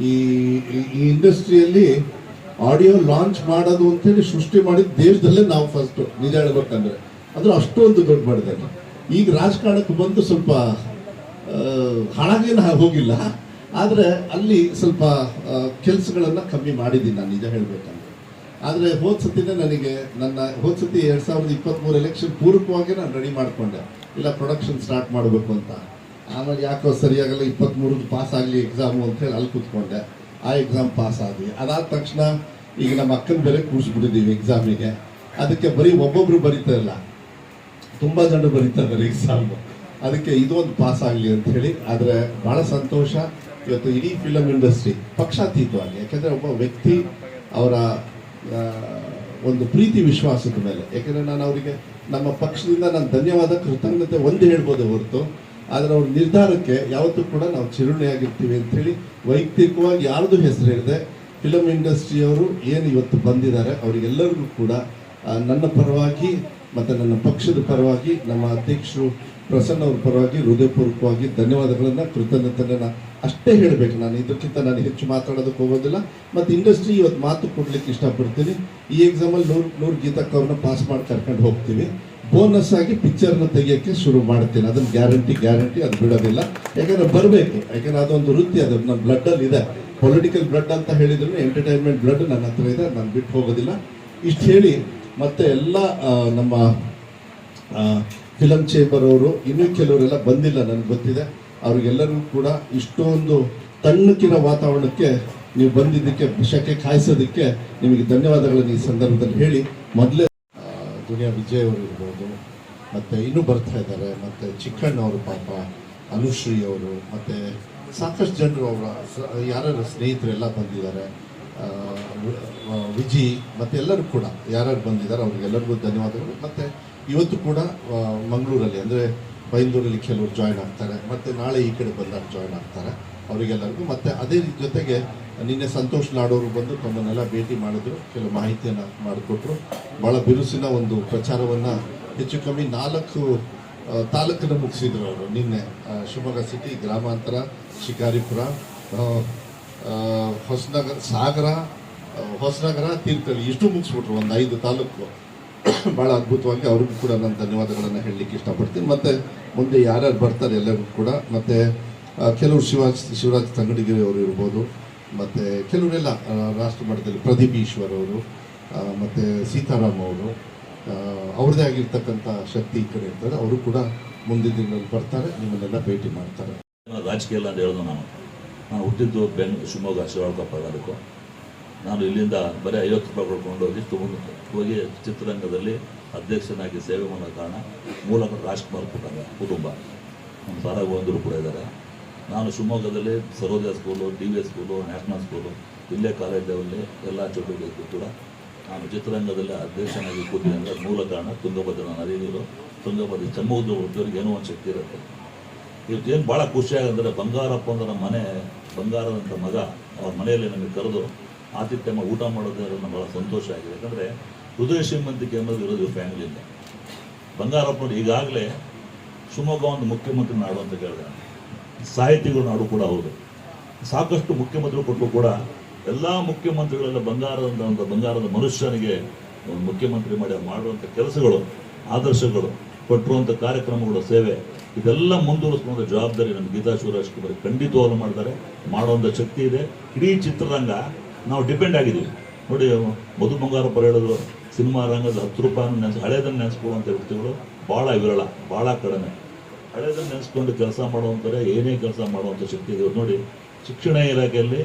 ಈ, ಈ- ಇಂಡಸ್ಟ್ರಿಯಲ್ಲಿ ಆಡಿಯೋ ಲಾಂಚ್ ಮಾಡೋದು ಅಂತೇಳಿ ಸೃಷ್ಟಿ ಮಾಡಿದ ದೇಶದಲ್ಲೇ ನಾವು ಫಸ್ಟ್ ನಿಜ ಹೇಳ್ಬೇಕಂದ್ರೆ. ಅದು ಅಷ್ಟೊಂದು ದೊಡ್ಡ ಮಾಡಿದೆ ಈಗ ರಾಜಕಾರಣಕ್ಕೆ ಬಂದು ಸ್ವಲ್ಪ ಹಣಗೇನು ಹೋಗಿಲ್ಲ. ಆದರೆ ಅಲ್ಲಿ ಸ್ವಲ್ಪ ಕೆಲಸಗಳನ್ನು ಕಮ್ಮಿ ಮಾಡಿದ್ದೀನಿ ನಾನು, ನಿಜ ಹೇಳ್ಬೇಕಂದ್ರೆ. ಆದರೆ ಹೋದ ಸತಿನೇ ನನಗೆ ನನ್ನ, ಹೋದ ಸತಿ ಎರಡು ಸಾವಿರದ ಇಪ್ಪತ್ತ್ಮೂರು ಎಲೆಕ್ಷನ್ ಪೂರ್ವಕವಾಗಿ ನಾನು ರೆಡಿ ಮಾಡಿಕೊಂಡೆ. ಇಲ್ಲ ಪ್ರೊಡಕ್ಷನ್ ಸ್ಟಾರ್ಟ್ ಮಾಡಬೇಕು ಅಂತ. ಆಮೇಲೆ ಯಾಕೋ ಸರಿಯಾಗಲ್ಲ ಇಪ್ಪತ್ತ್ಮೂರಕ್ಕೆ ಪಾಸ್ ಆಗಲಿ ಎಕ್ಸಾಮು ಅಂತ ಹೇಳಿ ಅಲ್ಲಿ ಕೂತ್ಕೊಂಡೆ. ಆ ಎಕ್ಸಾಮ್ ಪಾಸ್ ಆದ್ವಿ. ಅದಾದ ತಕ್ಷಣ ಈಗ ನಮ್ಮ ಅಕ್ಕನ ಬೇರೆ ಕೂರಿಸ್ಬಿಟ್ಟಿದ್ದೀವಿ ಎಕ್ಸಾಮಿಗೆ ಅದಕ್ಕೆ ಬರೀ ಒಬ್ಬೊಬ್ರು ಬರೀತಾ ಇಲ್ಲ, ತುಂಬ ಜನರು ಬರೀತಾ ಇದ್ದಾರೆ ಎಕ್ಸಾಮ್ ಅದಕ್ಕೆ ಇದೊಂದು ಪಾಸ್ ಆಗಲಿ ಅಂತ ಹೇಳಿ, ಆದರೆ ಭಾಳ ಸಂತೋಷ. ಇವತ್ತು ಇಡೀ ಫಿಲಮ್ ಇಂಡಸ್ಟ್ರಿ ಪಕ್ಷಾತೀತವಾಗಿ, ಯಾಕೆಂದರೆ ಒಬ್ಬ ವ್ಯಕ್ತಿ ಅವರ ಒಂದು ಪ್ರೀತಿ ವಿಶ್ವಾಸದ ಮೇಲೆ. ಯಾಕೆಂದರೆ ನಾನು ಅವರಿಗೆ ನಮ್ಮ ಪಕ್ಷದಿಂದ ನಾನು ಧನ್ಯವಾದ, ಕೃತಜ್ಞತೆ ಒಂದು ಹೇಳ್ಬೋದು ಹೊರತು. ಆದರೆ ಅವ್ರ ನಿರ್ಧಾರಕ್ಕೆ ಯಾವತ್ತೂ ಕೂಡ ನಾವು ಚಿರುಣಿಯಾಗಿರ್ತೀವಿ ಅಂಥೇಳಿ ವೈಯಕ್ತಿಕವಾಗಿ ಯಾರ್ದು ಹೆಸರು ಹೇಳಿದೆ ಫಿಲಮ್ ಇಂಡಸ್ಟ್ರಿಯವರು ಏನು ಇವತ್ತು ಬಂದಿದ್ದಾರೆ ಅವರಿಗೆಲ್ಲರಿಗೂ ಕೂಡ ನನ್ನ ಪರವಾಗಿ ಮತ್ತು ನನ್ನ ಪಕ್ಷದ ಪರವಾಗಿ, ನಮ್ಮ ಅಧ್ಯಕ್ಷರು ಪ್ರಸನ್ನ ಅವ್ರ ಪರವಾಗಿ ಹೃದಯಪೂರ್ವಕವಾಗಿ ಧನ್ಯವಾದಗಳನ್ನು ಕೃತಜ್ಞತೆಯನ್ನು ಅಷ್ಟೇ ಹೇಳಬೇಕು ನಾನು. ಇದಕ್ಕಿಂತ ನಾನು ಹೆಚ್ಚು ಮಾತಾಡೋದಕ್ಕೆ ಹೋಗೋದಿಲ್ಲ. ಮತ್ತು ಇಂಡಸ್ಟ್ರಿ ಇವತ್ತು ಮಾತು ಕೊಡ್ಲಿಕ್ಕೆ ಇಷ್ಟಪಡ್ತೀನಿ. ಈ ಎಕ್ಸಾಮಲ್ಲಿ ನೂರು ನೂರು ಗೀತಕ್ಕೆ ಅವ್ರನ್ನ ಪಾಸ್ ಮಾಡಿ ಕರ್ಕೊಂಡು ಹೋಗ್ತೀವಿ. ಬೋನಸ್ ಆಗಿ ಪಿಕ್ಚರ್ನ ತೆಗಿಯೋಕ್ಕೆ ಶುರು ಮಾಡ್ತೀನಿ. ಅದನ್ನ ಗ್ಯಾರಂಟಿ ಗ್ಯಾರಂಟಿ ಅದು ಬಿಡೋದಿಲ್ಲ. ಯಾಕಂದ್ರೆ ಬರಬೇಕು. ಯಾಕಂದ್ರೆ ಅದೊಂದು ವೃತ್ತಿ, ಅದು ನನ್ನ ಬ್ಲಡ್ಡಲ್ಲಿ ಇದೆ. ಪೊಲಿಟಿಕಲ್ ಬ್ಲಡ್ ಅಂತ ಹೇಳಿದ್ರು ಎಂಟರ್ಟೈನ್ಮೆಂಟ್ ಬ್ಲಡ್ ನನ್ನ ಹತ್ರ ಇದೆ. ನಾನು ಬಿಟ್ಟು ಹೋಗೋದಿಲ್ಲ. ಇಷ್ಟು ಹೇಳಿ ಮತ್ತೆ ಎಲ್ಲ ನಮ್ಮ ಫಿಲಮ್ ಚೇಂಬರ್ ಅವರು, ಇನ್ನೂ ಕೆಲವರೆಲ್ಲ ಬಂದಿಲ್ಲ ನನಗೆ ಗೊತ್ತಿದೆ. ಅವ್ರಿಗೆಲ್ಲರಿಗೂ ಕೂಡ ಇಷ್ಟೊಂದು ತಣ್ಣಕ್ಕಿರೋ ವಾತಾವರಣಕ್ಕೆ ನೀವು ಬಂದಿದ್ದಕ್ಕೆ ವಿಷಕ್ಕೆ ಕಾಯಿಸೋದಕ್ಕೆ ನಿಮಗೆ ಧನ್ಯವಾದಗಳನ್ನು ಈ ಸಂದರ್ಭದಲ್ಲಿ ಹೇಳಿ. ಮೊದಲೇ ದುನಿಯಾ ವಿಜಯ್ ಅವರು ಇರ್ಬೋದು, ಮತ್ತು ಇನ್ನೂ ಬರ್ತಾ ಇದ್ದಾರೆ, ಮತ್ತು ಚಿಕ್ಕಣ್ಣ ಅವರು ಪಾಪ, ಅನುಶ್ರೀ ಅವರು, ಮತ್ತು ಸಾಕಷ್ಟು ಜನರು ಅವರ ಯಾರ್ಯಾರ ಸ್ನೇಹಿತರೆಲ್ಲ ಬಂದಿದ್ದಾರೆ ವಿಜಿ, ಮತ್ತು ಎಲ್ಲರೂ ಕೂಡ ಯಾರ್ಯಾರು ಬಂದಿದ್ದಾರೆ, ಅವ್ರಿಗೆಲ್ಲರಿಗೂ ಧನ್ಯವಾದಗಳು. ಮತ್ತು ಇವತ್ತು ಕೂಡ ಮಂಗಳೂರಲ್ಲಿ, ಅಂದರೆ ಬೈಂದೂರಲ್ಲಿ ಕೆಲವರು ಜಾಯ್ನ್ ಆಗ್ತಾರೆ, ಮತ್ತು ನಾಳೆ ಈ ಕಡೆ ಬಂದಾಗ ಜಾಯ್ನ್ ಆಗ್ತಾರೆ. ಅವರಿಗೆಲ್ಲರಿಗೂ. ಮತ್ತು ಅದೇ ಜೊತೆಗೆ ನಿನ್ನೆ ಸಂತೋಷ್ ನಾಡೋರು ಬಂದು ತಮ್ಮನ್ನೆಲ್ಲ ಭೇಟಿ ಮಾಡಿದ್ರು. ಕೆಲವು ಮಾಹಿತಿಯನ್ನು ಮಾಡಿಕೊಟ್ರು. ಭಾಳ ಬಿರುಸಿನ ಒಂದು ಪ್ರಚಾರವನ್ನು ಹೆಚ್ಚು ಕಮ್ಮಿ ನಾಲ್ಕು ತಾಲೂಕನ್ನು ಮುಗಿಸಿದ್ರು ಅವರು. ನಿನ್ನೆ ಶಿವಮೊಗ್ಗ ಸಿಟಿ, ಗ್ರಾಮಾಂತರ, ಶಿಕಾರಿಪುರ ಹೊಸನಗರ, ಸಾಗರ ಹೊಸನಗರ, ತೀರ್ಥಹಳ್ಳಿ, ಇಷ್ಟು ಮುಗಿಸ್ಬಿಟ್ರು. ಒಂದು ಐದು ತಾಲೂಕು. ಭಾಳ ಅದ್ಭುತವಾಗಿ ಅವ್ರಿಗೂ ಕೂಡ ನಾನು ಧನ್ಯವಾದಗಳನ್ನು ಹೇಳಲಿಕ್ಕೆ ಇಷ್ಟಪಡ್ತೀನಿ. ಮತ್ತು ಮುಂದೆ ಯಾರ್ಯಾರು ಬರ್ತಾರೆ ಎಲ್ಲರಿಗೂ ಕೂಡ. ಮತ್ತು ಕೆಲವರು ಶಿವಾಜ್ ಶಿವರಾಜ್ ತಂಗಡಿಗಿರಿ ಅವರು ಇರ್ಬೋದು, ಮತ್ತು ಕೆಲವರೆಲ್ಲ ರಾಷ್ಟ್ರ ಮಟ್ಟದಲ್ಲಿ ಪ್ರದೀಪ್ ಈಶ್ವರ್ ಅವರು ಮತ್ತು ಸೀತಾರಾಮ್ ಅವರು ಅವ್ರದ್ದೇ ಆಗಿರ್ತಕ್ಕಂಥ ಶಕ್ತಿ ಈ ಕಡೆ ಇರ್ತಾರೆ. ಅವರು ಕೂಡ ಮುಂದಿನ ದಿನಗಳಲ್ಲಿ ಬರ್ತಾರೆ, ನಿಮ್ಮನ್ನೆಲ್ಲ ಭೇಟಿ ಮಾಡ್ತಾರೆ. ರಾಜಕೀಯ ಇಲ್ಲ ಅಂತ ಹೇಳೋದು ನಾನು. ನಾನು ಹುಟ್ಟಿದ್ದು ಬೆಂಗ್ ಶಿವಮೊಗ್ಗ ಶಿವಳ್ಕೊಪ್ಪ ತಾಲೂಕು. ನಾನು ಇಲ್ಲಿಂದ ಬರೀ ಐವತ್ತು ರೂಪಾಯಿ ಕೊಡ್ಕೊಂಡು ಹೋಗಿ ತುಂಬ ಹೋಗಿ ಚಿತ್ರರಂಗದಲ್ಲಿ ಅಧ್ಯಕ್ಷನಾಗಿ ಸೇವೆ ಮಾಡೋ ಕಾರಣ ಮೂಲಕ ರಾಜ್ಕುಮಾರ್ ಕುಟುಂಬ ಕುಟುಂಬ. ನಮ್ಮ ಸಾರಾ ಗೋವಿಂದರು ಕೂಡ ಇದ್ದಾರೆ. ನಾನು ಶಿವಮೊಗ್ಗದಲ್ಲಿ Saroja school, D V S school, national school, ಇಲ್ಲೇ ಕಾಲೇಜಲ್ಲಿ ಎಲ್ಲ ಚಟುವಟಿಕೆ ಕೂಡ ನಾನು ಚಿತ್ರರಂಗದಲ್ಲಿ ಅಧ್ಯಕ್ಷನಾಗಿ ಕೂತಿದ್ದೆ ಅಂದರೆ ಮೂಲ ಕಾರಣ ತುಂಗಭದ್ರಾ ನದಿ ನೀರು. ತುಂಗಭದ್ರ ಚಮ್ಮುವುದು ಹುಡುಗರಿಗೆ ಏನೋ ಒಂದು ಶಕ್ತಿ ಇರುತ್ತೆ. ಇವತ್ತೇನು ಭಾಳ ಖುಷಿಯಾಗಂದರೆ ಬಂಗಾರಪ್ಪ ಅಂದ್ರೆ ಮನೆ ಬಂಗಾರದಂಥ ಮಗ ಅವ್ರ ಮನೆಯಲ್ಲಿ ನಮಗೆ ಕರೆದು ಆತಿಥ್ಯ ಊಟ ಮಾಡೋದೇ ನಮ್ಗೆ ಭಾಳ ಸಂತೋಷ ಆಗಿದೆ. ಯಾಕಂದರೆ ಹೃದಯ ಶ್ರೀಮಂತಿಕೆ ಅನ್ನೋದು ಇರೋದು ಫ್ಯಾಮಿಲಿಯಿಂದ ಬಂಗಾರಪ್ಪನವ್ರು ಈಗಾಗಲೇ ಶಿವಮೊಗ್ಗ ಒಂದು ಮುಖ್ಯಮಂತ್ರಿ ನಾಡು ಅಂತ ಕೇಳಿದೆ. ಸಾಹಿತಿಗಳು ನಾಡು ಕೂಡ ಹೌದು. ಸಾಕಷ್ಟು ಮುಖ್ಯಮಂತ್ರಿಗಳು ಕೊಟ್ಟರು ಕೂಡ ಎಲ್ಲ ಮುಖ್ಯಮಂತ್ರಿಗಳೆಲ್ಲ ಬಂಗಾರದ ಒಂದು ಬಂಗಾರದ ಮನುಷ್ಯನಿಗೆ ಮುಖ್ಯಮಂತ್ರಿ ಮಾಡಿ ಮಾಡುವಂಥ ಕೆಲಸಗಳು, ಆದರ್ಶಗಳು ಕೊಟ್ಟಿರುವಂಥ ಕಾರ್ಯಕ್ರಮಗಳು ಸೇವೆ, ಇದೆಲ್ಲ ಮುಂದುವರಿಸುವಂಥ ಜವಾಬ್ದಾರಿ ನಮ್ಮ ಗೀತಾ ಶಿವರಾಜ್ ಕುಮಾರ್ ಖಂಡಿತವಾಗ್ಲೂ ಮಾಡ್ತಾರೆ. ಮಾಡುವಂಥ ಶಕ್ತಿ ಇದೆ. ಇಡೀ ಚಿತ್ರರಂಗ ನಾವು ಡಿಪೆಂಡ್ ಆಗಿದ್ದೀವಿ. ನೋಡಿ, ಮಧು ಬಂಗಾರಪ್ಪ ಹೇಳಿದ್ರು ಸಿನಿಮಾ ರಂಗದ ಹತ್ತು ರೂಪಾಯಿ ನೆನೆಸ್, ಹಳೇದನ್ನು ನೆನೆಸ್ಕೊಳ್ಳುವಂಥ ವ್ಯಕ್ತಿಗಳು ಭಾಳ ವಿರಳ ಭಾಳ ಕಡಿಮೆ. ಹಳೇದನ್ನು ನೆನೆಸ್ಕೊಂಡು ಕೆಲಸ ಮಾಡುವಂಥವ್ರೆ ಏನೇ ಕೆಲಸ ಮಾಡುವಂಥ ಶಕ್ತಿ ಇದೆ ನೋಡಿ, ಶಿಕ್ಷಣ ಇಲಾಖೆಯಲ್ಲಿ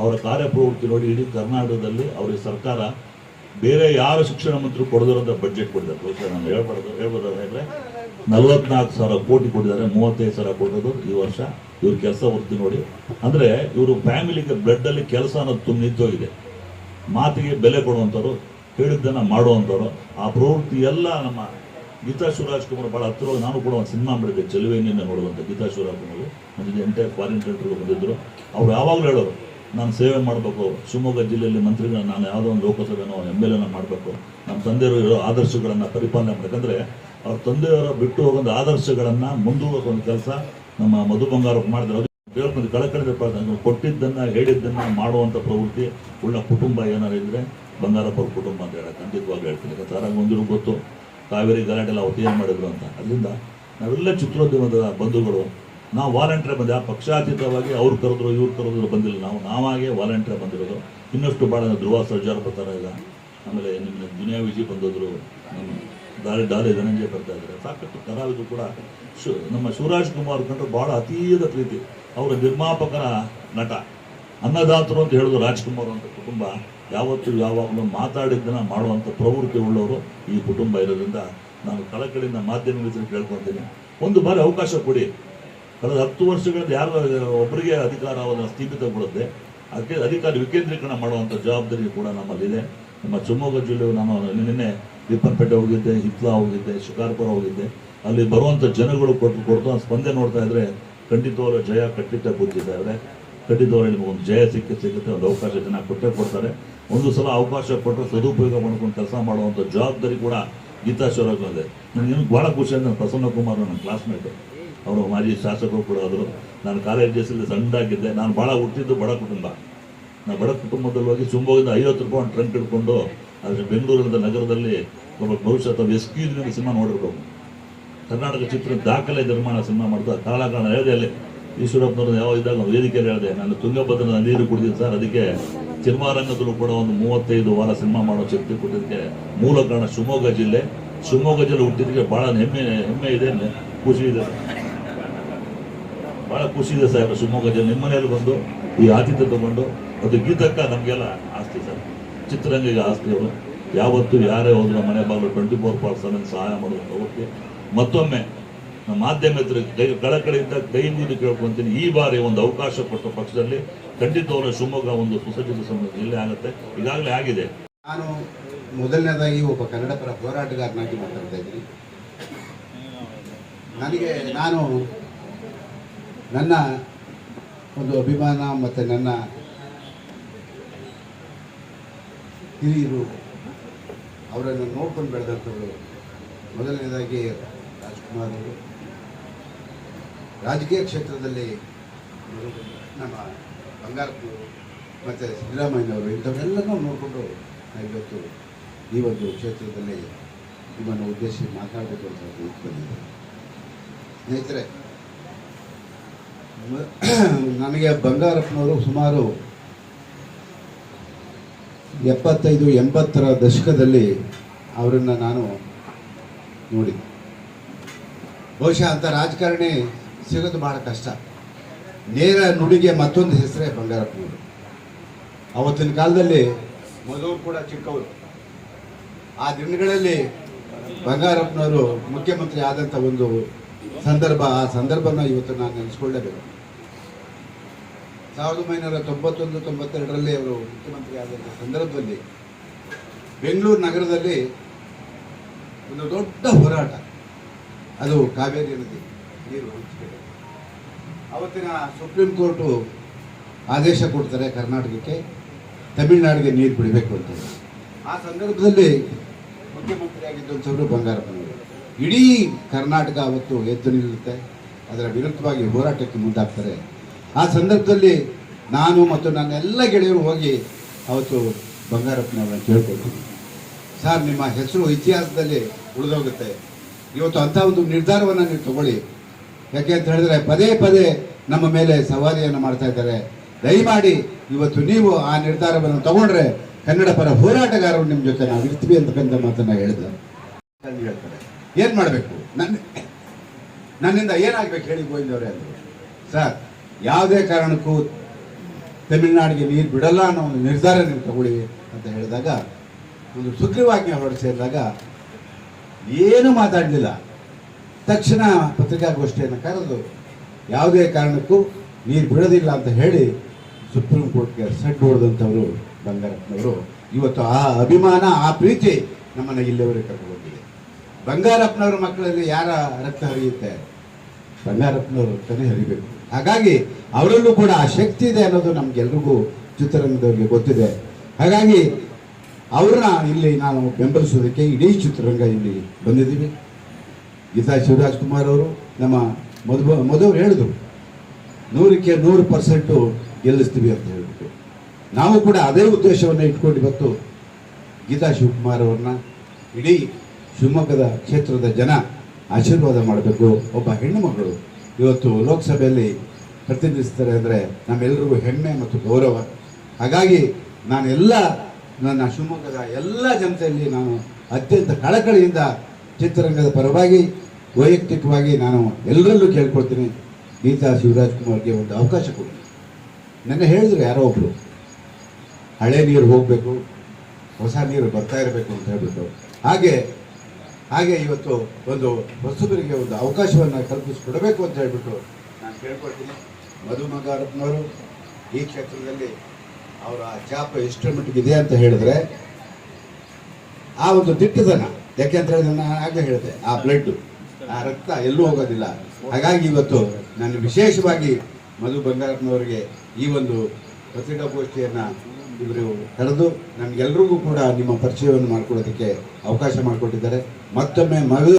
ಅವರ ಕಾರ್ಯಪ್ರವೃತ್ತಿ ನೋಡಿ ಇಡೀ ಕರ್ನಾಟಕದಲ್ಲಿ ಅವರಿಗೆ ಸರ್ಕಾರ ಬೇರೆ ಯಾರು ಶಿಕ್ಷಣ ಮಂತ್ರಿ ಕೊಡದಿರೋಂಥ ಬಡ್ಜೆಟ್ ಕೊಟ್ಟಿದ್ದಾರೆ. ಬಹುಶಃ ನಾನು ಹೇಳ್ಬಾರ್ದು ಹೇಳ್ಬೋದು ಹೇಳಿದ್ರೆ ನಲವತ್ನಾಲ್ಕು ಸಾವಿರ ಕೋಟಿ ಕೊಟ್ಟಿದ್ದಾರೆ, ಮೂವತ್ತೈದು ಸಾವಿರ ಕೊಟ್ಟದ್ದು ಈ ವರ್ಷ. ಇವ್ರ ಕೆಲಸ ವೃತ್ತಿ ನೋಡಿ. ಅಂದರೆ ಇವರು ಫ್ಯಾಮಿಲಿಗೆ ಬ್ಲಡ್ಡಲ್ಲಿ ಕೆಲಸ ಅನ್ನೋದು ತುಂಬ ನಿಂತೋಗಿದೆ ಮಾತಿಗೆ ಬೆಲೆ ಕೊಡುವಂಥವ್ರು, ಹೇಳಿದ್ದನ್ನು ಮಾಡುವಂಥವ್ರು, ಆ ಪ್ರವೃತ್ತಿ ಎಲ್ಲ ನಮ್ಮ ಗೀತಾ ಶಿವರಾಜ್ ಕುಮಾರ್ ಭಾಳ ಹತ್ತಿರ ನಾನು ಕೂಡ ಒಂದು ಸಿನಿಮಾ ಮಾಡಿದೆ ಚೆಲುವೆನಿಂದ ನೋಡುವಂಥ ಗೀತಾ ಶಿವರಾಜ್ ಕುಮಾರ್. ಒಂದು ಎಂಟೈರ್ ಫಾರಿನ್ ಕಂಟ್ರಿಗೆ ಬಂದಿದ್ದರು ಅವ್ರು ಯಾವಾಗಲೂ ಹೇಳೋರು, ನಾನು ಸೇವೆ ಮಾಡಬೇಕು, ಶಿವಮೊಗ್ಗ ಜಿಲ್ಲೆಯಲ್ಲಿ ಮಂತ್ರಿಗಳನ್ನ ನಾನು ಯಾವುದೋ ಒಂದು ಲೋಕಸಭೆನೋ ಎಂ ಎಲ್ ಎನ ಮಾಡಬೇಕು. ನಮ್ಮ ತಂದೆಯವರು ಇರೋ ಆದರ್ಶಗಳನ್ನು ಪರಿಪಾಲನೆ ಮಾಡಬೇಕಂದ್ರೆ, ಅವ್ರ ತಂದೆಯವರು ಬಿಟ್ಟು ಹೋಗೋದು ಆದರ್ಶಗಳನ್ನು ಮುಂದುವರೆಸೋ ಒಂದು ಕೆಲಸ ನಮ್ಮ ಮಧು ಬಂಗಾರಪ್ಪ ಮಾಡಿದ್ರು. ಅದು ಹೇಳ್ಕೊಂಡು ಕಳಕಳಿದ ಕೊಟ್ಟಿದ್ದನ್ನ, ಹೇಳಿದ್ದನ್ನ ಮಾಡುವಂತ ಪ್ರವೃತ್ತಿ ಉಳ್ಳ ಕುಟುಂಬ ಏನಾರು ಇದ್ದರೆ ಬಂಗಾರಪ್ಪ ಕುಟುಂಬ ಅಂತ ಹೇಳಕ್ಕೆ ಖಂಡಿತವಾಗಿ ಹೇಳ್ತೀನಿ. ಯಾಕಂದ್ರೆ ಒಂದಿರೋ ಗೊತ್ತು. ಕಾವೇರಿ ಗಲಾಟೆ ಎಲ್ಲ ಅವತ್ತು ಏನು ಮಾಡಿದ್ರು ಅಂತ. ಅಲ್ಲಿಂದ ನಾವೆಲ್ಲ ಚಿತ್ರೋದ್ಯಮದ ಬಂಧುಗಳು. ನಾವು ವಾಲಂಟಿಯರ್ ಬಂದೆ. ಪಕ್ಷಾತೀತವಾಗಿ ಅವ್ರು ಕರೆದ್ರು, ಇವ್ರು ಕರೆದ್ರು ಬಂದಿಲ್ಲ. ನಾವು, ನಾವಾಗೇ ವಾಲಂಟಿಯರ್ ಬಂದಿರೋದು. ಇನ್ನಷ್ಟು ಭಾಳ ಧ್ರುವ ಸರ್ಜಾರ್ ಬರ್ತಾರೆ ಈಗ. ಆಮೇಲೆ ನಿಮ್ಮ ದುನಿಯಾ ವಿಜಿ ಬಂದಿದ್ರು. ನಮ್ಮ ದಾರಿ ಡಾಲಿ ಧನಂಜಯ ಬರ್ತಾ ಇದ್ದಾರೆ. ಸಾಕಷ್ಟು ಕಲಾವಿದರು ಕೂಡ. ಶು, ನಮ್ಮ ಶಿವರಾಜ್ ಕುಮಾರ್ ಕಂಡ್ರೆ ಭಾಳ ಅತೀದ ಪ್ರೀತಿ. ಅವರ ನಿರ್ಮಾಪಕರ ನಟ. ಅನ್ನದಾತರು ಅಂತ ಹೇಳೋದು ರಾಜ್ಕುಮಾರ್ ಅಂತ ಕುಟುಂಬ. ಯಾವತ್ತೂ ಯಾವಾಗಲೂ ಮಾತಾಡಿದ್ದನ್ನ ಮಾಡುವಂಥ ಪ್ರವೃತ್ತಿ ಉಳ್ಳವರು ಈ ಕುಟುಂಬ ಇರೋದ್ರಿಂದ ನಾನು ಕಳಕಳಿಯಿಂದ ಮಾಧ್ಯಮಗಳಿಂದ ಮಿತ್ರರಿಗೆ ಕೇಳ್ಕೊತೀನಿ ಒಂದು ಬಾರಿ ಅವಕಾಶ ಕೊಡಿ. ಕಳೆದ ಹತ್ತು ವರ್ಷಗಳಲ್ಲಿ ಯಾರು ಒಬ್ಬರಿಗೆ ಅಧಿಕಾರವನ್ನು ಸ್ಥೀಮಿತಗೊಳ್ಳುತ್ತೆ ಅದಕ್ಕೆ ಅಧಿಕಾರ ವಿಕೇಂದ್ರೀಕರಣ ಮಾಡುವಂಥ ಜವಾಬ್ದಾರಿ ಕೂಡ ನಮ್ಮಲ್ಲಿದೆ. ನಮ್ಮ ಶಿವಮೊಗ್ಗ ಜಿಲ್ಲೆಯು ನಾನು ನಿನ್ನೆ ರಿಪ್ಪನ್ಪೇಟೆ ಹೋಗಿದ್ದೆ, ಹಿತ್ಲಾ ಹೋಗಿದ್ದೆ, ಶಿಕಾರ್ಪುರ ಹೋಗಿದ್ದೆ. ಅಲ್ಲಿ ಬರುವಂಥ ಜನಗಳು ಕೊಟ್ಟು ಕೊಡ್ತಾ ಸ್ಪಂದನೆ ನೋಡ್ತಾ ಇದ್ರೆ ಖಂಡಿತವಾಗ್ಲೂ ಜಯ ಕಟ್ಟಿಟ್ಟ ಕೂತಿದ್ದಾರೆ ನಿಮಗೆ ಒಂದು ಜಯ ಸಿಕ್ಕಿ ಸಿಗುತ್ತೆ, ಒಂದು ಅವಕಾಶ ಜನ ಕೊಟ್ಟೇ ಕೊಡ್ತಾರೆ. ಒಂದು ಸಲ ಅವಕಾಶ ಕೊಟ್ಟರೆ ಸದುಪಯೋಗ ಮಾಡ್ಕೊಂಡು ಕೆಲಸ ಮಾಡುವಂಥ ಜವಾಬ್ದಾರಿ ಕೂಡ ಗೀತಾ ಶಿವರಾಜ್ ಇದೆ ನನಗೆ ಭಾಳ ಖುಷಿ ಅಂದರೆ ಪ್ರಸನ್ನ ಕುಮಾರ್ ನನ್ನ ಕ್ಲಾಸ್ಮೇಟ್ ಅವರು ಮಾಜಿ ಶಾಸಕರು ಕೂಡ ಆದರು. ನಾನು ಕಾಲೇಜ್ ಡೇಸಲ್ಲಿ ಸಣ್ಣದಾಗಿದ್ದೆ. ನಾನು ಭಾಳ ಹುಟ್ಟಿದ್ದು ಬಡ ಕುಟುಂಬ. ನಾನು ಬಡ ಕುಟುಂಬದಲ್ಲಿ ಹೋಗಿ ಶಿವಮೊಗ್ಗದಿಂದ ಐವತ್ತು ರೂಪಾಯಿ ಒಂದು ಟ್ರಂಕ್ ಹಿಡ್ಕೊಂಡು, ಆದರೆ ಬೆಂಗಳೂರಿನ ನಗರದಲ್ಲಿ ಒಬ್ಬ ಭವಿಷ್ಯ ಅಥವಾ ಎಸ್ಕ್ಯೂಸ್ ಸಿನಿಮಾ ನೋಡಿರ್ಬೇಕು. ಕರ್ನಾಟಕ ಚಿತ್ರ ದಾಖಲೆ ನಿರ್ಮಾಣ ಸಿನಿಮಾ ಮಾಡ್ತಾ ಕಾಲ ಕಾರಣ ಹೇಳಿದೆ ಅಲ್ಲಿ ಈಶ್ವರಪ್ಪನವ್ರು ಯಾವ ಇದ್ದಾಗ ವೇದಿಕೆಯಲ್ಲಿ ಹೇಳಿದೆ, ನಾನು ತುಂಗಭದ್ರದ ನೀರು ಕುಡಿದಿದ್ದೆ ಸರ್, ಅದಕ್ಕೆ ಸಿನಿಮಾ ರಂಗದಲ್ಲೂ ಕೂಡ ಒಂದು ಮೂವತ್ತೈದು ವಾರ ಸಿನಿಮಾ ಮಾಡೋ ಶಕ್ತಿ ಕೊಟ್ಟಿದ್ದಕ್ಕೆ ಮೂಲ ಕಾರಣ ಶಿವಮೊಗ್ಗ ಜಿಲ್ಲೆ. ಶಿವಮೊಗ್ಗ ಜಿಲ್ಲೆ ಹುಟ್ಟಿದ್ದಕ್ಕೆ ಭಾಳ ಹೆಮ್ಮೆ ಹೆಮ್ಮೆ ಇದೆ ಖುಷಿ ಇದೆ. ಭಾಳ ಖುಷಿ ಇದೆ ಸರ್, ಶಿವಮೊಗ್ಗ ಜಿಲ್ಲೆ. ನಿಮ್ಮ ಮನೆಯಲ್ಲಿ ಬಂದು, ಈ ಆತಿಥ್ಯ ತಗೊಂಡು, ಅದು ಗೀತಕ್ಕ ನಮಗೆಲ್ಲ ಆಸ್ತಿ ಸರ್. ಚಿತ್ರರಂಗಿಗೆ ಆಸ್ತಿ ಅವರು. ಯಾವತ್ತು ಯಾರೇ ಹೋದ್ರು ಮನೆ ಬಾಗಿಲು ಟ್ವೆಂಟಿ ಫೋರ್ ಪಾರ್ಟ್ ಸಹಾಯ ಮಾಡೋದು ಓಕೆ ಮತ್ತೊಮ್ಮೆ ಕೈ ಕಳಕಳಿಯಿಂದ ಕೈ ಮುಗಿದು ಕೇಳ್ಕೊಂತೀನಿ ಈ ಬಾರಿ ಒಂದು ಅವಕಾಶ ಕೊಟ್ಟ ಪಕ್ಷದಲ್ಲಿ ಖಂಡಿತವಾಗ್ಲೂ ಶಿವಮೊಗ್ಗ ಒಂದು ಸುಸಜ್ಜಿತ ಸಮಯದಲ್ಲಿ ಆಗುತ್ತೆ. ಈಗಾಗಲೇ ಆಗಿದೆ. ನಾನು ಮೊದಲನೇದಾಗಿ ಒಬ್ಬ ಕನ್ನಡ ಪರ ಹೋರಾಟಗಾರನಾಗಿ ಮಾತಾಡ್ತಾ ಇದ್ದೀನಿ. ನನಗೆ ನಾನು ನನ್ನ ಒಂದು ಅಭಿಮಾನ ಮತ್ತು ನನ್ನ ಹಿರಿಯರು ಅವರನ್ನು ನೋಡ್ಕೊಂಡು ಬೆಳೆದಂಥವ್ರು ಮೊದಲನೇದಾಗಿ ರಾಜ್ಕುಮಾರ್ ಅವರು. ರಾಜಕೀಯ ಕ್ಷೇತ್ರದಲ್ಲಿ ನಮ್ಮ ಬಂಗಾರಪ್ಪನವರು ಮತ್ತು ಸಿದ್ದರಾಮಯ್ಯನವರು ಇಂಥವರೆಲ್ಲನೂ ನೋಡಿಕೊಂಡು ಇವತ್ತು ಈ ಒಂದು ಕ್ಷೇತ್ರದಲ್ಲಿ ನಿಮ್ಮನ್ನು ಉದ್ದೇಶಿಸಿ ಮಾತಾಡಬೇಕು ಅಂತ ಬಂದಿದ್ದೆ ಸ್ನೇಹಿತರೆ ನನಗೆ ಬಂಗಾರಪ್ಪನವರು ಸುಮಾರು ಎಪ್ಪತ್ತೈದು, ಎಂಬತ್ತರ ದಶಕದಲ್ಲಿ ಅವರನ್ನು ನಾನು ನೋಡಿದ್ದೆ. ಬಹುಶಃ ಅಂಥ ರಾಜಕಾರಣಿ ಸಿಗೋದು ಭಾಳ ಕಷ್ಟ. ನೇರ ನುಡಿಗೆ ಮತ್ತೊಂದು ಹೆಸರೇ ಬಂಗಾರಪ್ಪನವರು. ಅವತ್ತಿನ ಕಾಲದಲ್ಲಿ ಮೊದಲು ಕೂಡ ಚಿಕ್ಕವರು. ಆ ದಿನಗಳಲ್ಲಿ ಬಂಗಾರಪ್ಪನವರು ಮುಖ್ಯಮಂತ್ರಿ ಆದಂಥ ಒಂದು ಸಂದರ್ಭ, ಆ ಸಂದರ್ಭನ ಇವತ್ತು ನಾನು ನೆನೆಸ್ಕೊಳ್ಳೇಬೇಕು. ಸಾವಿರದ ಒಂಬೈನೂರ ತೊಂಬತ್ತೊಂದು, ತೊಂಬತ್ತೆರಡರಲ್ಲಿ ಅವರು ಮುಖ್ಯಮಂತ್ರಿ ಆದಂಥ ಸಂದರ್ಭದಲ್ಲಿ ಬೆಂಗಳೂರು ನಗರದಲ್ಲಿ ಒಂದು ದೊಡ್ಡ ಹೋರಾಟ. ಅದು ಕಾವೇರಿ ನದಿ. ನೀರು ಅವತ್ತಿನ ಸುಪ್ರೀಂ ಕೋರ್ಟು ಆದೇಶ ಕೊಡ್ತಾರೆ ಕರ್ನಾಟಕಕ್ಕೆ, ತಮಿಳುನಾಡಿಗೆ ನೀರು ಬಿಡಬೇಕು ಅಂತ. ಆ ಸಂದರ್ಭದಲ್ಲಿ ಮುಖ್ಯಮಂತ್ರಿ ಆಗಿದ್ದಂಥವರು ಬಂಗಾರಪ್ಪನವರು ಇಡೀ ಕರ್ನಾಟಕ ಅವತ್ತು ಎದ್ದು ನಿಲ್ಲುತ್ತೆ. ಅದರ ವಿರುದ್ಧವಾಗಿ ಹೋರಾಟಕ್ಕೆ ಮುಂದಾಗ್ತಾರೆ. ಆ ಸಂದರ್ಭದಲ್ಲಿ ನಾನು ಮತ್ತು ನನ್ನ ಎಲ್ಲ ಗೆಳೆಯರು ಹೋಗಿ ಅವತ್ತು ಬಂಗಾರಪ್ಪನವರನ್ನು ಕೇಳ್ಕೊಳ್ತೀನಿ ಸರ್, ನಿಮ್ಮ ಹೆಸರು ಇತಿಹಾಸದಲ್ಲಿ ಉಳಿದೋಗುತ್ತೆ. ಇವತ್ತು ಅಂಥ ಒಂದು ನಿರ್ಧಾರವನ್ನು ನೀವು ತಗೊಳ್ಳಿ. ಯಾಕೆ ಅಂತ ಹೇಳಿದ್ರೆ ಪದೇ ಪದೇ ನಮ್ಮ ಮೇಲೆ ಸವಾರಿಯನ್ನು ಮಾಡ್ತಾ ಇದ್ದಾರೆ. ದಯಮಾಡಿ ಇವತ್ತು ನೀವು ಆ ನಿರ್ಧಾರವನ್ನು ತಗೊಂಡ್ರೆ ಕನ್ನಡ ಪರ ಹೋರಾಟಗಾರರು ನಿಮ್ಮ ಜೊತೆ ನಾವು ಇರ್ತೀವಿ ಅಂತಕ್ಕಂಥ ಮಾತನ್ನ ಹೇಳಿದ್ರು. ಹೇಳ್ತಾರೆ ಏನ್ ಮಾಡಬೇಕು? ನನ್ನ ನನ್ನಿಂದ ಏನಾಗ್ಬೇಕು ಹೇಳಿ ಗೋವಿಂದವರೇ ಅಂದರು. ಸರ್, ಯಾವುದೇ ಕಾರಣಕ್ಕೂ ತಮಿಳುನಾಡಿಗೆ ನೀರು ಬಿಡಲ್ಲ ಅನ್ನೋ ಒಂದು ನಿರ್ಧಾರ ನೀವು ತಗೊಳ್ಳಿ ಅಂತ ಹೇಳಿದಾಗ, ಒಂದು ಸುಗ್ರೀವಾಜ್ಞೆ ಹೊರಡಿಸಿದಾಗ, ಏನು ಮಾತಾಡಲಿಲ್ಲ. ತಕ್ಷಣ ಪತ್ರಿಕಾಗೋಷ್ಠಿಯನ್ನು ಕರೆದು ಯಾವುದೇ ಕಾರಣಕ್ಕೂ ನೀರು ಬಿಡೋದಿಲ್ಲ ಅಂತ ಹೇಳಿ ಸುಪ್ರೀಂ ಕೋರ್ಟ್ಗೆ ಸೆಡ್ ಹೊಡೆದಂಥವರು ಬಂಗಾರಪ್ಪನವರು. ಇವತ್ತು ಆ ಅಭಿಮಾನ, ಆ ಪ್ರೀತಿ ನಮ್ಮನ್ನು ಇಲ್ಲಿವರೆಗೆ ಕರ್ಕೊಂಡೋಗಿದೆ ಬಂಗಾರಪ್ಪನವ್ರ ಮಕ್ಕಳಲ್ಲಿ ಯಾರ ರಕ್ತ ಹರಿಯುತ್ತೆ? ಬಂಗಾರಪ್ಪನವರು ರಕ್ತನೇ ಹರಿಬೇಕು. ಹಾಗಾಗಿ ಅವರಲ್ಲೂ ಕೂಡ ಆ ಶಕ್ತಿ ಇದೆ ಅನ್ನೋದು ನಮ್ಗೆಲ್ರಿಗೂ ಚಿತ್ರರಂಗದವ್ರಿಗೆ ಗೊತ್ತಿದೆ. ಹಾಗಾಗಿ ಅವ್ರನ್ನ ಇಲ್ಲಿ ನಾವು ಬೆಂಬಲಿಸೋದಕ್ಕೆ ಇಡೀ ಚಿತ್ರರಂಗ ಇಲ್ಲಿ ಬಂದಿದ್ದೀವಿ. ಗೀತಾ ಶಿವರಾಜ್ ಕುಮಾರ್ ಅವರು ನಮ್ಮ ಮಧು ಮಧುವ್ರು ಹೇಳಿದ್ರು, ನೂರಕ್ಕೆ ನೂರು ಪರ್ಸೆಂಟು ಗೆಲ್ಲಿಸ್ತೀವಿ ಅಂತ ಹೇಳ್ಬಿಟ್ಟು ನಾವು ಕೂಡ ಅದೇ ಉದ್ದೇಶವನ್ನು ಇಟ್ಕೊಂಡು ಇವತ್ತು ಗೀತಾ ಶಿವಕುಮಾರ್ ಅವ್ರನ್ನ ಇಡೀ ಶಿವಮೊಗ್ಗದ ಕ್ಷೇತ್ರದ ಜನ ಆಶೀರ್ವಾದ ಮಾಡಬೇಕು. ಒಬ್ಬ ಹೆಣ್ಣು ಮಗಳು ಇವತ್ತು ಲೋಕಸಭೆಯಲ್ಲಿ ಪ್ರತಿನಿಧಿಸ್ತಾರೆ ಅಂದರೆ ನಮ್ಮೆಲ್ಲರಿಗೂ ಹೆಮ್ಮೆ ಮತ್ತು ಗೌರವ. ಹಾಗಾಗಿ ನಾನೆಲ್ಲ ನನ್ನ ಶಿವಮೊಗ್ಗದ ಎಲ್ಲ ಜನತೆಯಲ್ಲಿ ನಾನು ಅತ್ಯಂತ ಕಳಕಳಿಯಿಂದ ಚಿತ್ರರಂಗದ ಪರವಾಗಿ ವೈಯಕ್ತಿಕವಾಗಿ ನಾನು ಎಲ್ಲರಲ್ಲೂ ಕೇಳ್ಕೊಳ್ತೀನಿ, ಗೀತಾ ಶಿವರಾಜ್ ಕುಮಾರ್ಗೆ ಒಂದು ಅವಕಾಶ ಕೊಡಿ. ನನ್ನ ಹೇಳಿದ್ರು ಯಾರೋ ಒಬ್ರು, ಹಳೆ ನೀರು ಹೋಗಬೇಕು, ಹೊಸ ನೀರು ಬರ್ತಾ ಇರಬೇಕು ಅಂತ ಹೇಳ್ಬಿಟ್ಟು. ಹಾಗೆ ಹಾಗೆ ಇವತ್ತು ಒಂದು ಹೊಸಬರಿಗೆ ಒಂದು ಅವಕಾಶವನ್ನು ಕಲ್ಪಿಸಿಕೊಡಬೇಕು ಅಂತ ಹೇಳ್ಬಿಟ್ಟು ನಾನು ಕೇಳ್ಕೊಳ್ತೀನಿ. ಮಧು ಮಗಾರಪ್ಪನವರು ಈ ಕ್ಷೇತ್ರದಲ್ಲಿ ಅವರ ಚಾಪ ಮಟ್ಟಿಗೆ ಇದೆ ಅಂತ ಹೇಳಿದ್ರೆ, ಆ ಒಂದು ದಿಟ್ಟತನ ಯಾಕೆಂತ ಹೇಳಿದ್ರೆ ನಾನು ಆಗಲೇ ಹೇಳಿದೆ, ಆ ಬ್ಲಡ್ ಆ ರಕ್ತ ಎಲ್ಲೂ ಹೋಗೋದಿಲ್ಲ. ಹಾಗಾಗಿ ಇವತ್ತು ನಾನು ವಿಶೇಷವಾಗಿ ಮಧು ಬಂಗಾರಪ್ಪನವರಿಗೆ ಈ ಒಂದು ಪತ್ರಿಕಾಗೋಷ್ಠಿಯನ್ನು ಇವರು ಕರೆದು ನಮಗೆಲ್ರಿಗೂ ಕೂಡ ನಿಮ್ಮ ಪರಿಚಯವನ್ನು ಮಾಡಿಕೊಡೋದಕ್ಕೆ ಅವಕಾಶ ಮಾಡಿಕೊಟ್ಟಿದ್ದಾರೆ. ಮತ್ತೊಮ್ಮೆ ಮಗು